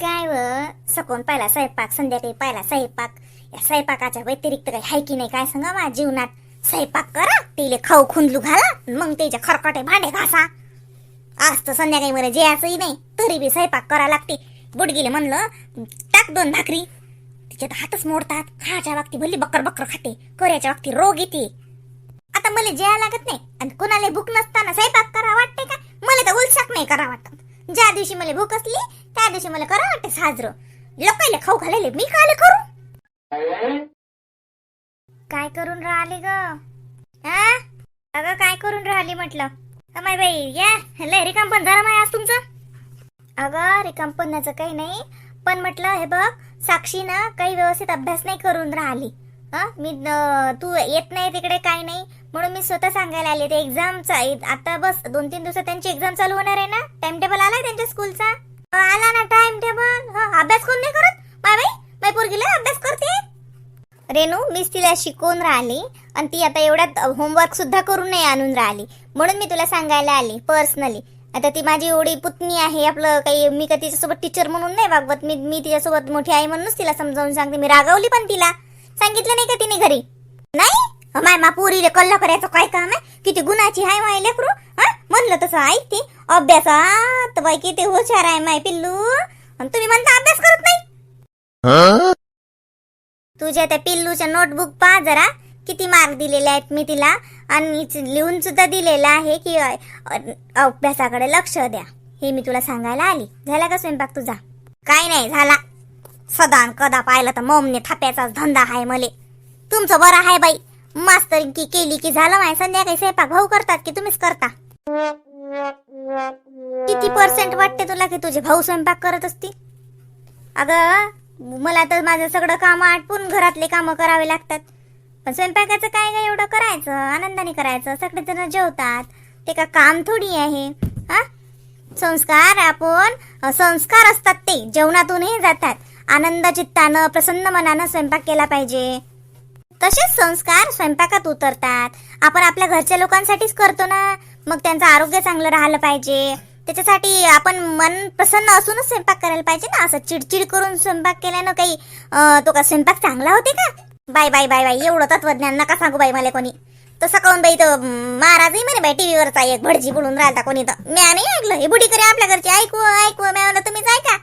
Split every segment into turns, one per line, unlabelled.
काय व? सकून पाहिला स्वयंपाक संध्याकाळी पाहिला स्वयंपाक. या स्वयंपाकाच्या व्यतिरिक्त काही हाय की नाही काय सांगा माझ्या जीवनात? स्वयंपाक करा तिले खाऊ खुंदलू घाला मग त्याच्या खरकटे भांडे घासा. आज तर संध्याकाळी मला जेयाचंही नाही तरी बी स्वयंपाक करा लागते. बुडगीले म्हणलं टाक दोन भाकरी. तिच्यात हातच मोडतात. खायच्या बाबतीत भल्ली बकर बकर खाते कोऱ्याच्या बाबतीत रोग येते. आता मला जेया लागत नाही आणि कोणाला भूक नसताना स्वयंपाक करा वाटते का? मला तर उलसाक नाही करा वाटत. ज्या दिवशी मला भूक असली त्या दिवशी मला करा वाटते साजरं. लोकायला खाऊ घालायले मी काय करू? काय करून राहिले ग? अगं काय करून राहिली म्हटलं? माय बाई या. लय रिकाम पण जरा माय आज तुमचं. अगं रिकाम काही नाही. पण म्हटलं हे बघ साक्षी ना काही व्यवस्थित अभ्यास नाही करून राहिली. मी तू येत नाही तिकडे काही नाही. म्हणून मी स्वतः सांगायला आले ते एक्झामचा आता बस दोन तीन दिवसात त्यांची एक्झाम चालू होणार आहे ना? टाइम टेबल आलाय त्यांच्या स्कूलचा आला ना टाइम टेबल अभ्यास कोण नाही करत? बाय बाई बाय पोरगीला अभ्यास करते. रेणू मीच तिला शिकवून राहिली आणि ती आता एवढ्यात होमवर्क सुद्धा करून नाही आणून राहिली. म्हणून मी तुला सांगायला आली पर्सनली आता ती माझी एवढी पुतणी आहे आपलं काही मी का तिच्यासोबत टीचर म्हणून नाही वागवत. मी मी तिच्यासोबत मोठी आई म्हणूनच तिला समजावून सांगते. मी रागावली पण तिला. सांगितलं नाही का तिने घरी? नाही? माय मा पोरीले कल्ला करायचं काय काम आहे? किती गुणाची आहे माय लेकरू? हा? म्हणलं तसं ऐकते अभ्यासात बाई किती हुशार आहे माय पिल्लू. आणि तुम्ही म्हणता अभ्यास करत नाही? तुझ्या त्या पिल्लूच्या नोटबुक पहा जरा. किती मार्क दिलेले आहेत मी तिला. आणि लिहून सुद्धा दिलेलं आहे की अभ्यासाकडे लक्ष द्या. हे मी तुला सांगायला आली. झाला का स्वयंपाक तुझा? काय नाही झाला. सदा कदा पाहिलं तर मोमने थाप्याचाच धंदा आहे मले. तुमचं बरं आहे बाई. मास्तर की केली की झालं माय संध्याकाळी स्वयंपाक. भाऊ करतात की तुम्हीच करता? किती पर्सेंट वाटते तुला की तुझे भाऊ स्वयंपाक करत असतील? अगं मला तर माझं सगळं काम आटपून घरातले कामं करावे लागतात. पण स्वयंपाकाचं काय काय एवढं करायचं? आनंदाने करायचं. सगळे जण जेवतात. ते का काम थोडी आहे? हा? संस्कार आपण संस्कार असतात ते. जेवणातूनही जातात. आनंद चित्तानं प्रसन्न मनानं स्वयंपाक केला पाहिजे. तसेच संस्कार स्वयंपाकात उतरतात. आपण आपल्या घरच्या लोकांसाठीच करतो ना? मग त्यांचं आरोग्य चांगलं राहिलं पाहिजे. त्याच्यासाठी आपण मन प्रसन्न असूनच स्वयंपाक करायला पाहिजे ना? असं चिडचिड करून स्वयंपाक केल्यानं काही तो का स्वयंपाक चांगला होते का? Bye bye bye bye. एवढं तत्वज्ञान नका सांगू बाई मला कोणी. तसं काऊन बाई तो महाराजही म्हणे बाई टी व्हीवरचा एक भटजी बुडून राहिला कोणी तर मी नाही ऐकलं. हे बुडी करे आपल्या घरची ऐकू ऐकू. मी म्हणलं तुम्हीच ऐका.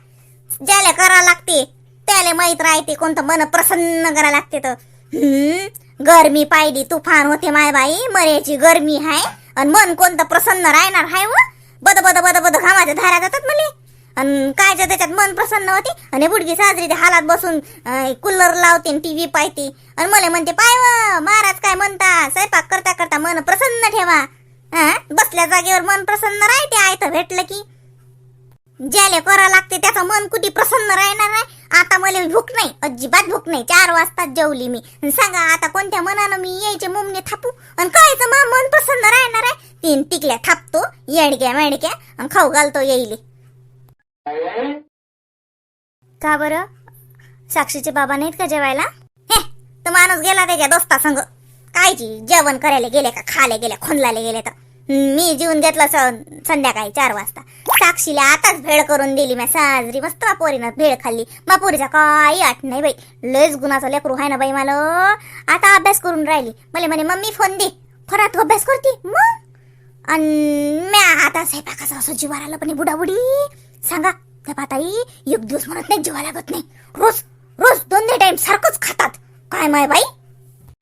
ज्याला करा लागते त्याला माहीत राहते. कोणतं मन प्रसन्न करा लागते तर. हम्म? गरमी पाहिली तुफान होते माय बाई मर्याची गरमी हाय. आणि मन कोणतं प्रसन्न राहणार हाय व? बद बद बद बद घामाच्या धारा जातात मले. आणि कायच्या त्याच्यात मन प्रसन्न होते? आणि बुडगी साजरी ते हालात बसून कूलर लावते टी व्ही पाहते. आणि मला म्हणते पाय व महाराज काय म्हणता? स्वयंपाक करता करता मन प्रसन्न ठेवा. हा बसल्या जागेवर मन प्रसन्न राहते आयतं भेटलं की. ज्याले करा लागते त्याचं मन कुठे प्रसन्न राहणार नाही? आता मला भूक नाही अजिबात भूक नाही. चार वाजता जेवली मी. सांगा आता कोणत्या मनानं मी यायचे मुमने थापू? आणि कायचं मा मन प्रसन्न राहणार आहे? तीन टिकल्या थापतो येडक्या मेडक्या आणि खाऊ घालतो येईले. का बरं? साक्षीचे बाबा नाहीत का जेवायला? हे तो माणूस गेला त्याच्या दोस्ता संग कायची? जेवण करायला गेले का? खायला गेले खोनलाले गेले तर. मी जीवन घेतला स- संध्याकाळी चार वाजता. साक्षीला आताच भेळ करून दिली मी. साजरी मस्त पोरीनं भेळ खाल्ली. मग पोरीचा काही आठ नाही बाई. लयच गुणाचा लेकरू आहे ना बाई मला. आता अभ्यास करून राहिली. मला म्हणे मम्मी फोन दे. फरा तू अभ्यास करते? मग? आणि म्या आता स्वयंपाकाचं असं जीवा आलं पण बुडाबुडी. सांगा त्या पाताई एक दिवस म्हणत नाही जीवा लागत नाही. रोज रोज दोन दोन टाइम सारखंच खातात. काय माय बाई?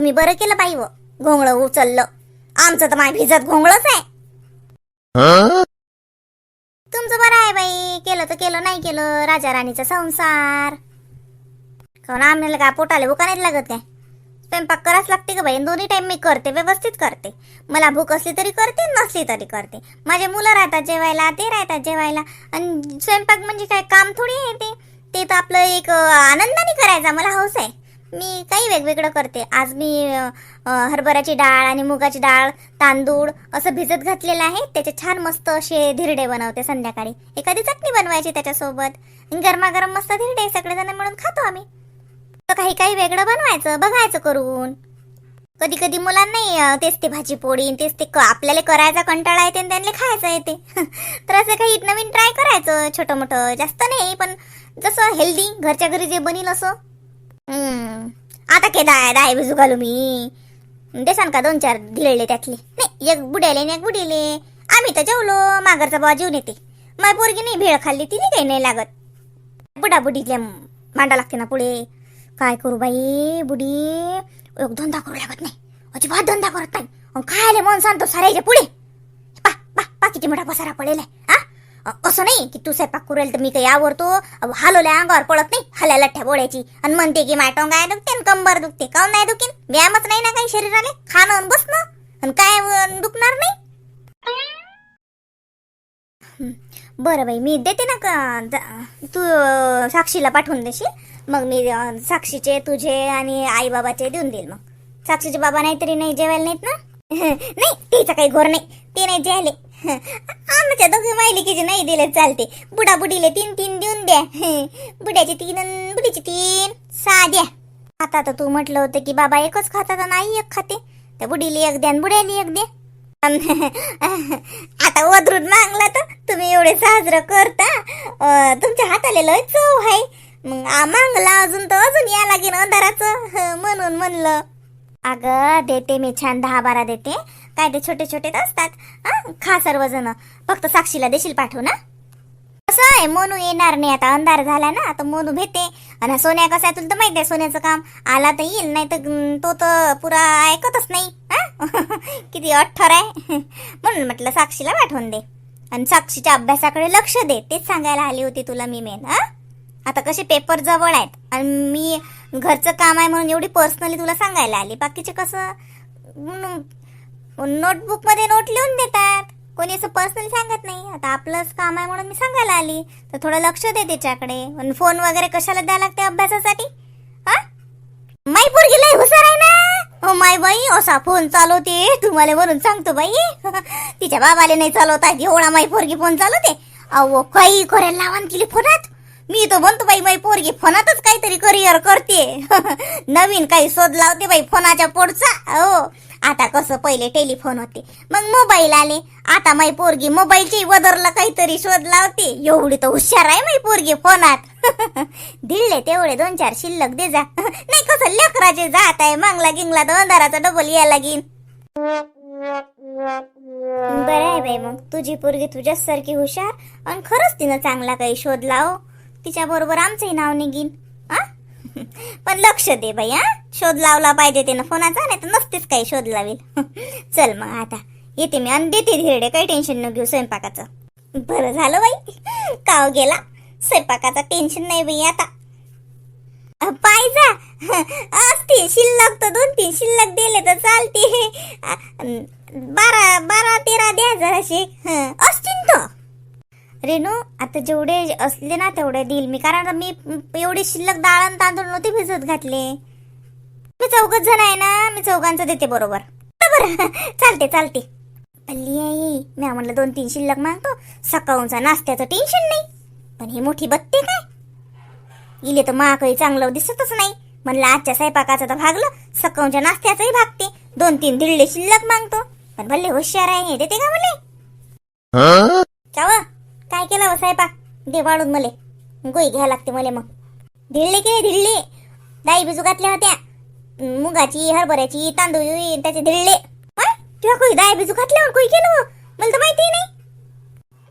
मी बरं केलं बाई व. घोंगळं उचललं. आमचं तर माय भिजत घोंगळच आहे. तुमचं बरं आहे बाई. केलं तर केलं नाही केलं राजा राणीचा संसार. कारण आम्हाला का पोटाले भुका नाही लागत काय? स्वयंपाक करायच लागते का बाई. दोन्ही टाइम मी करते व्यवस्थित करते. मला भूक असली तरी करते नसली तरी करते. माझे मुलं राहतात जेवायला ते राहतात जेवायला. आणि स्वयंपाक म्हणजे काय? काम थोडी आहे ते. ते तर आपलं एक आनंदाने करायचा. मला हौस आहे. मी काही वेगवेगळं करते. आज मी हरभऱ्याची डाळ आणि मुगाची डाळ तांदूळ असं भिजत घातलेलं आहे. त्याचे छान मस्त असे धिरडे बनवते संध्याकाळी. एखादी चटणी बनवायची त्याच्यासोबत. गरमागरम मस्त धिरडे सगळेजण मिळून खातो आम्ही. तर काही काही वेगळं बनवायचं बघायचं करून. कधी कधी मुलांनाही तेच ते भाजी पोळी तेच ते क- आपल्याला करायचा कंटाळा येते आणि त्यांना खायचं येते. तर असं काही नवीन ट्राय करायचं छोटं मोठं जास्त नाही पण जसं हेल्दी घरच्या घरी जे बनील असं. आता के दाय दाय भिजू घालू मी. देसान का दोन चार दिलेले त्यातले? नाही एक बुड्याले आणि एक बुडीले. आम्ही तर जेवलो माघरचा बुवा जेवून येते. माय पोरगी नाही भेळ खाल्ली तिने काही नाही लागत. बुडा बुडीतल्या मांडा लागते ना पुढे. काय करू बाई बुडी? एक धंदा करू लागत नाही. अजिबात धंदा करत नाही. अन खायला मन सांगतो सारायच्या पुढे. पा पा पा किती मोठा पसारा पडेल हा? असं नाही की तू स्वयंपाक करेल तर मी काही आवडतो हालवल्या अंगावर पडत नाही. हल्याला लठ्ठ्या आणि म्हणते की माटोंग काय दुखते आणि कंबर दुखते. काऊन नाही दुखीन? व्यायामच नाही ना काही शरीराला? खाणं आणि बसणं? आणि काय दुखणार नाही? बरं बाई मी देते ना का? तू साक्षीला पाठवून देशील? मग मी साक्षीचे तुझे आणि आई बाबाचे देऊन देईल मग. साक्षीचे बाबा नाहीतरी नाही जेवायला नाहीत ना? नाही तिचं काही घोर नाही. ते नाही जेवले आमच्या दोघे मायलिकीचे नाही दिले चालते बुडा बुडीले तीन तीन देऊन द्या. बुड्याचे तीन बुडीचे तीन. सहा द्या आता तर तू म्हटलं होतं की बाबा एकच खाता तर नाही एक खाते. तर बुडीला एक द्या बुड्याली एक द्या. आता वदरून मागला तर तुम्ही एवढे साजरं करता. तुमच्या हाताला लय चव आहे मग मांगला मागला अजून तर अजून या लागेल अंधाराचं. म्हणून म्हणलं. अगं देते मी छान दहा बारा देते. काय ते छोटे छोटे असतात. खा सर्वजण. फक्त साक्षीला देशील पाठवू ना. कसं आहे मोनू येणार नाही. आता अंधार झाला ना आता मोनू भेटे आणि सोन्या कसं आहे तुला तर माहिती आहे सोन्याचं काम. आला तर येईल नाही तर तो तर पुरा ऐकतच नाही. किती अठ्ठर आहे. म्हणून म्हटलं साक्षीला पाठवून दे. आणि साक्षीच्या अभ्यासाकडे लक्ष दे. तेच सांगायला आली होती तुला मी मेन हा? आता कसे पेपर जवळ आहेत. आणि मी घरचं काम आहे म्हणून एवढी पर्सनली तुला सांगायला आली. बाकीचे कसं? नोटबुकमध्ये नोट लिहून देतात. कोणी असं पर्सनल सांगत नाही. आता आपलंच काम आहे म्हणून मी सांगायला आली. तर थोडं लक्ष दे त्याच्याकडे. फोन वगैरे कशाला द्यायला लागते अभ्यासासाठी? हा? माई पोरगी लय हुशार आहे ना? हो माय बाई असा फोन चालवते. तुम्हाला वरून सांगतो बाई. तिच्या बाबाले नाही चालवता एवढा माई पोरगी फोन चालवते. अहो काही करायला लावान केली फोनात. मी तर म्हणतो बाई माई पोरगी फोनातच काहीतरी करिअर करते. नवीन काही शोध लावते बाई फोनाच्या पोटचा. हो आता कसं पहिले टेलिफोन होते. मग मोबाईल आले. आता माई पोरगी मोबाईलची वदरला काहीतरी शोध लावते. एवढी तर हुशार आहे माई पोरगी फोनात. दिले तेवढे दोन चार शिल्लक दे जा. नाही कसं लेकराचे जात आहे. मांगला गिंगला तर अंधाराचा डबल यायला लागीन. बरं आहे बाई मग. तुझी पोरगी तुझ्यासारखी हुशार. आणि खरंच तिनं चांगला काही शोध लाव. तिच्या बरोबर आमचंही नाव निघीन. पण लक्ष दे बाई हा. शोध लावला पाहिजे त्यानं. फोनाचा नाही तर नसतेच काही शोध लावेल चल मग आता. येते मी आणि देते धिरडे. काही टेन्शन न घेऊ स्वयंपाकाचं. बरं झालं बाई. काव गेला. स्वयंपाकाचं टेन्शन नाही बाई आता. पाहिजा असतील शिल्लक तर दोन तीन शिल्लक दिले तर चालते. बारा बारा तेरा द्या जराशे. असतील तर. रेणू आता जेवढे असले ना तेवढे देईल मी. कारण मी एवढे शिल्लक डाळ आणि तांदूळ नव्हते भिजत घातले. मी चौघच जण आहे ना मी चौघांचं देते बरोबर. बरोबर चालते चालते. पल्ली आई मी म्हणलं दोन तीन शिल्लक मागतो. सकाळचा नाश्त्याचं टेन्शन नाही. पण ही मोठी बत्ती काय? इले तर मा काही चांगलं दिसतच नाही. म्हणलं आजच्या स्वयंपाकाचं तर भागलं सकाळच्या नाश्त्याचंही भागते. दोन तीन दिल्ले शिल्लक मागतो. पण भले हुशार आहे देते का चाव काय केलं हो स्वयंपाक दे वाढून मले. गोई घ्या लागते मले मग. धिडले के धिडले दाई बिजू घातल्या होत्या. मुगाची हरभऱ्याची तांदूळ त्याचे धिडले तुला कोई दाई बिजू घातल्यावर कोई केलं हो? मला तर माहिती नाही.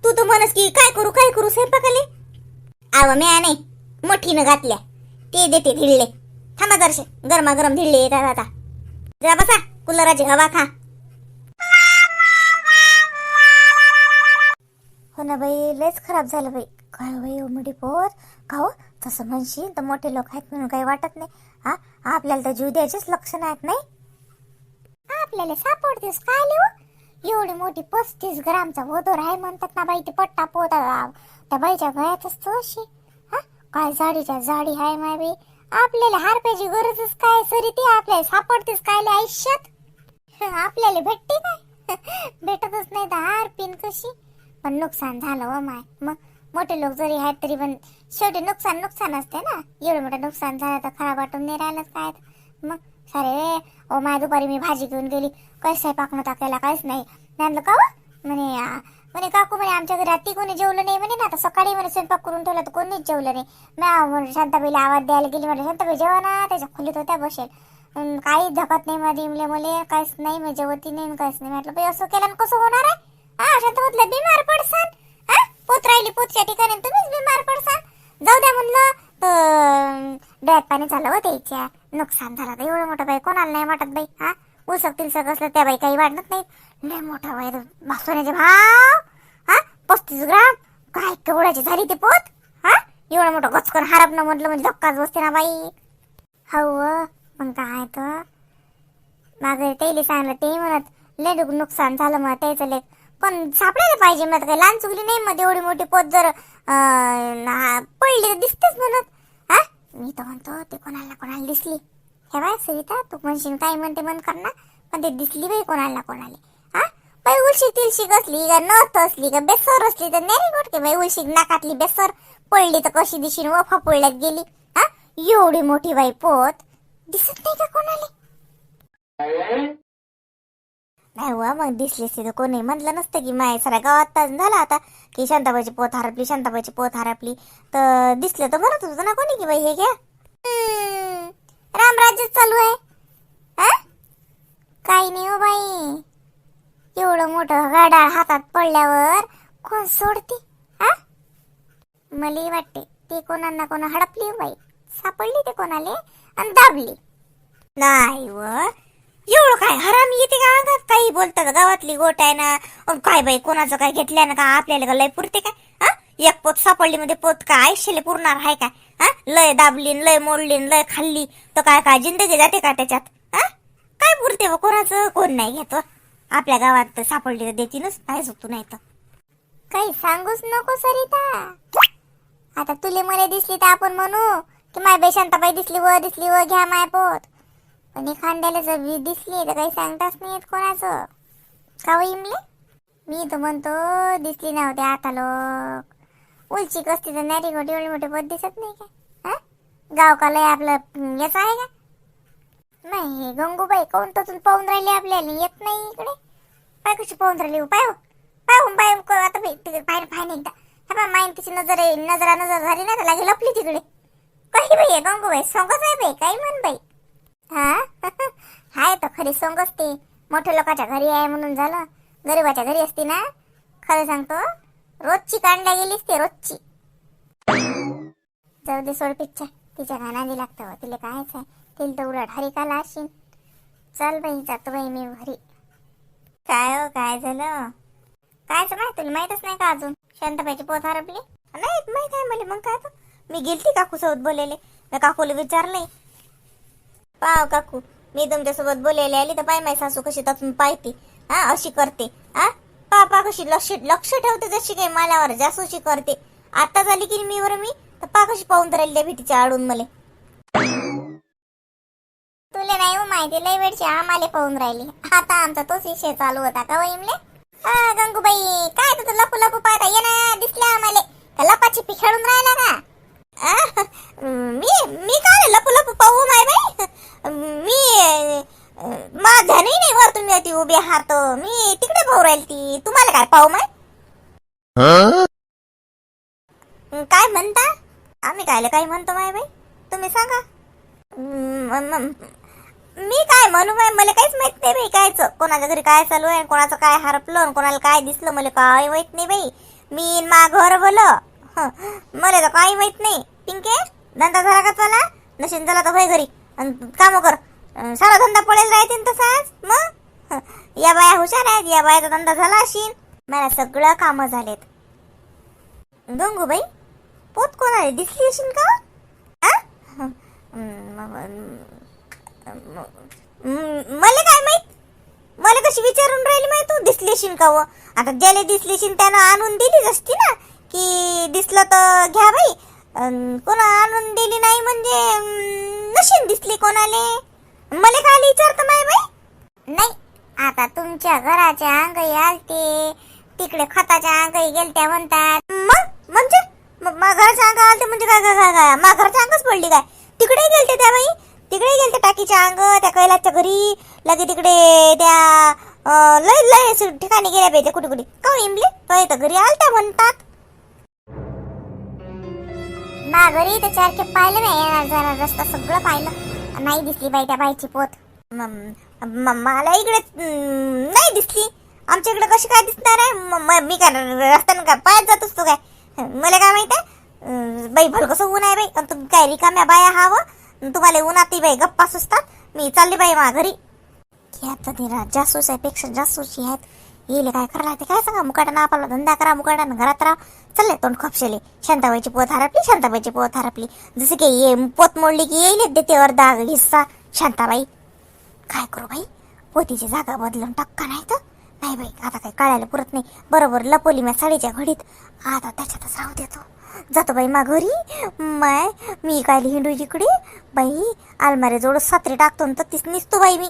तू तर म्हणस की काय करू काय करू स्वयंपाकाले? आव म्या नाही. मोठीनं घातल्या. ते देते धिडले थांबा जरशे. गरमागरम धिळले येतात आता. जा बसा. कुलराची हवा खा. हो ना बाई लयच खराब झालं बाई. काय हो बाई उमडी पोर. का हो? तसं म्हणशील तर मोठे लोक आहेत म्हणून काही वाटत नाही. हा? आपल्याला तर जीव द्यायचेच लक्षण आहेत नाही? आपल्याला सापडतेस काय लिहू? एवढी मोठी पस्तीस ग्रामचा वधोर आहे म्हणतात ना बाई ते पट्टा पोता त्या बाईच्या गळ्यातच तो अशी. हा? काय झाडीच्या जाडी आहे माय बाई. आपल्याला हारप्याची गरजच काय सरी ती? आपल्याला सापडतेस काय आयुष्यात? आपल्याला भेटते काय? भेटतच नाही तर हार पिन कशी? पण नुकसान झालं हो माय. मग मोठे लोक जरी आहेत तरी पण शेवटी नुकसान नुकसान असते ना. एवढं मोठं नुकसान झालं तर खराब वाटून नाही राहिलं काय. मग सारे ओ माय दुपारी मी भाजी घेऊन गेली. काही स्वयंपाक नव्हता केला काहीच नाही. म्हणलं का म्हणे म्हणे काकू म्हणे आमच्या घरी रात्री कोणी जेवलं नाही म्हणे ना आता सकाळी म्हणे स्वयंपाक करून ठेवला तर कोणीच जेवलं नाही. मी शांताबाईला आवाज द्यायला गेली. म्हणे शांताबाई जेवा ना त्याच्या खोलीत होत्या बसेल. काही काहीच नाही मध्ये मुले मुले काहीच नाही म्हणजे जेवती नाही काहीच नाही. म्हटलं बाई असं केलं कसं होणार आहे? हा शांत म्हटलं बिमार पडसान हा? पोत राहिली पोतच्या ठिकाणी तुम्हीच बिमार पडसान. जाऊ द्या म्हणलं तर डोळ्यात पाणी झालं हो त्याच्या. नुकसान झालं तर एवढं मोठं बाई कोणाला नाही वाटत बाई हा? उसक तिलसक असलं त्या बाई काही वाटत नाही. लय मोठा बाई तो सोन्याचे भाव हा? पस्तीस ग्राम. काय केवढ्याची झाली ते पोत हा? एवढं मोठं गचकन हारपणं म्हटलं म्हणजे धक्काच बसते ना बाई. हो मग काय तर. मागे त्याला सांगलं ते म्हणत लय नुकसान झालं मग त्याचं लेख पण सापडायला पाहिजे मग काय? लहान चुकली नाही मग एवढी मोठी पोत जर ना- पडली तर दिसतेच म्हणत. हा? मी तर म्हणतो ते कोणाला कोणाला दिसली. हे बाय सविता तू म्हणशील काय म्हणते मन करणार पण ते दिसली बाई कोणाला कोणाली कोणाला. हा? बाई उलशी तिलशी असली का नथ असली का बेसर असली तर नाही गोटके बाई उलशी नाकातली बेसर. पडली तर कशी दिशीन वफा पडल्यात गेली. हा? एवढी मोठी बाई पोत दिसत नाही का कोणाला? नाही वा मग दिसली असती कोणी. म्हटलं नसतं की माय सारा गावात झाला आता की शांताबाईची पोत हरपली शांताबाईची पोत हरपली. तर दिसलं तर म्हणत होतं ना कोणी की बाई हे घ्या. रामराज्यच चालू आहे. हा? काही नाही हो बाई. एवढं मोठं गाडाळ हातात पडल्यावर कोण सोडते? हा? मला वाटते ते कोणांना कोणा हडपली हो बाई. सापडली ते कोणाले आणि दाबली. नाही व एवढं काय हराम येते का अंगात? काही का? गावातली गोट आहे ना. अन काय बाई कोणाचं काय घेतलं ना का? आपल्याला का लय पुरते काय? हा? एक पोत सापडली मध्ये पोत काय आयुष्याला पुरणार आहे काय हा? लय दाबलीन लय मोडलीन लय खाल्ली. तर काय काय जिंदगी जाते का त्याच्यात? हा? काय पुरते व कोणाचं? कोण नाही घेत व. आपल्या गावात तर सापडली तर देतीनच. काय सुटू नाही तर. काही सांगूच नको सरिता. आता तुले मला दिसली तर आपण म्हणू की माय बाई शांताबाई दिसली व दिसली व घ्या माय पोत. आणि खांद्याला जर वीज दिसली तर काही सांगताच नाही येत कोणाचं. का हो इमले? मी तर म्हणतो दिसली नव्हते आता लोक. उलची कसती तर नॅरी गोटी एवढी मोठी पद दिसत नाही का? हा? गाव लय आपलं याचं आहे का? नाही हे गंगूबाई कोण तसून पाहून राहिली आपल्याला? येत नाही इकडे. पाय कशी पाहून राहिली हो? पाय पाहून पाय आता बाई तिकडे बाहेर पाय एकदा. हा बा माईन तिची नजर नजरा नजर झाली ना त्याला लागे लपली तिकडे. काही बाई आहे गंगूबाई? सोंगच आहे बाई काही म्हण बाई. हा? हाय तर खरी सोंग ते मोठ्या लोकांच्या घरी आहे म्हणून झालं. गरीबाच्या घरी असते ना? खरं सांगतो रोजची कांडल्या गेलीस ते रोजची. जाऊ दे सोड पिच्छा. तिच्या गाण्याने लागतं हो, तिला कायच आहे. तिला तर उलट हरी का लाशीन चल बाई जातो बाई मी घरी. काय हो काय झालं? कायच काय तुला माहितच नाही का अजून? शांताबाईची पोत हरपली? नाही माहीत आहे मला. मग काय मी गेलती काकू सोबत बोलेले मी काकूला विचारले पाव काकू मी तुमच्यासोबत बोलायला आली तर पाय माय सासू कशी तसून पाहते. हा अशी करते. हा पापा कशी लक्ष लक्ष ठेवते जशी काही मालावर जासूशी करते. आता झाली की मी वर मी? तर पा कशी पाहून तर त्या भीतीच्या आडून मले. तुला नाही हो माहिती लय वेळची आम्हाला पाहून राहिली. आता आमचा तोच विषय चालू होता का वहिमले हा गंगूबाई काय तुझं लपू लपू पाहता ये ना दिसल्या आम्हाला का लपाची पी खेळून राहिला का आ, मी मी काय लपू लपू पाहू माय बाई मी माझ्या नाही नाही वर तुम्ही होती उभी आहात मी राहील ती तुम्हाला काय पाहू माय काय म्हणता? आम्ही कायले काय म्हणतो माय बाई? तुम्ही सांगा. म- काय म्हणू बाई? मला काहीच माहीत नाही बाई कायच. कोणाच्या घरी काय चालू आहे कोणाचं काय हरपलं कोणाला काय दिसलं मला काय माहीत नाही बाई. मी मा घर बोल मला तर काही माहीत नाही. पिंके धंदा झाला का चला? नशीन झाला तर होय घरी. काम कर. सारा धंदा पडेल राहतील तसाच मग या बाया हुशार आहेत या बायाचा धंदा झाला असेल मला सगळं कामं झालेत. गंगूबाई पोत कोणाला दिसली असेल का? मला काय माहीत? मला कशी विचारून राहिली माहीत? तू दिसली असेल का व? आता ज्याला दिसली असेल त्यानं आणून दिलीच असती ना? की दिसलं तर घ्या बाई. अन कोणा आणून दिली नाही म्हणजे नशीन दिसली कोणाले? मला काय विचारतं माय बाई. नाही आता तुमच्या घराच्या अंगई आलते. तिकडे खताच्या अंगई गेलत्या म्हणतात. मग? म्हणजे? मग मा घराच्या अंग आलते म्हणजे काय काय काय काय? मा घरच्या अंगच पडली काय? तिकडे गेलते त्या बाई. तिकडे गेलते टाकीच्या अंग त्या कैलासच्या घरी. लगे तिकडे त्या लय लय ठिकाणी गेल्या पाहिजे कुठे कुठे? काऊन इमले तो तर घरी आलत्या म्हणतात. ना घरी तर चार खेप पाहिलं नाही येणार जरा रस्ता सगळं पाहिलं. नाही दिसली बाई त्या बाईची पोत. मला इकडे नाही दिसली. आमच्याकडे कशी काय दिसणार आहे? मी काय रस्त्यानं काय पायात जात असतो काय? मला काय माहीत आहे? बाई भल कसं ऊन आहे बाई. आणि तुम्ही काय रिकाम्या बाया हवं हो? तुम्हाला ऊन ती बाई गप्पा सुचतात. मी चालली बाई मा घरी. आता रा- जासूस आहे पेक्षा जासूसी आहेत. येले काय करायला ते काय सांगा? मुकाटानं आपला धंदा करा मुकाटानं घरात राहा. चालले तोंड खपशेले. शांताबाईची पोत हरपली शांताबाईची पोत हरपली. जसं की ये पोत मोडली की येईल देते अर्धा हिस्सा. शांताबाई. काय करू बाई? पोतीची जागा बदलून टक्का नाही तर? नाही बाई आता काही कळायला पुरत नाही. बरोबर लपवली मी साडीच्या घडीत. आता त्याच्यातच राहू देतो जातो बाई मा घरी. माय मी काय हिंडू इकडे? बाई अलमारी जोड सात्री टाकतो न तर तीच निसतो बाई मी.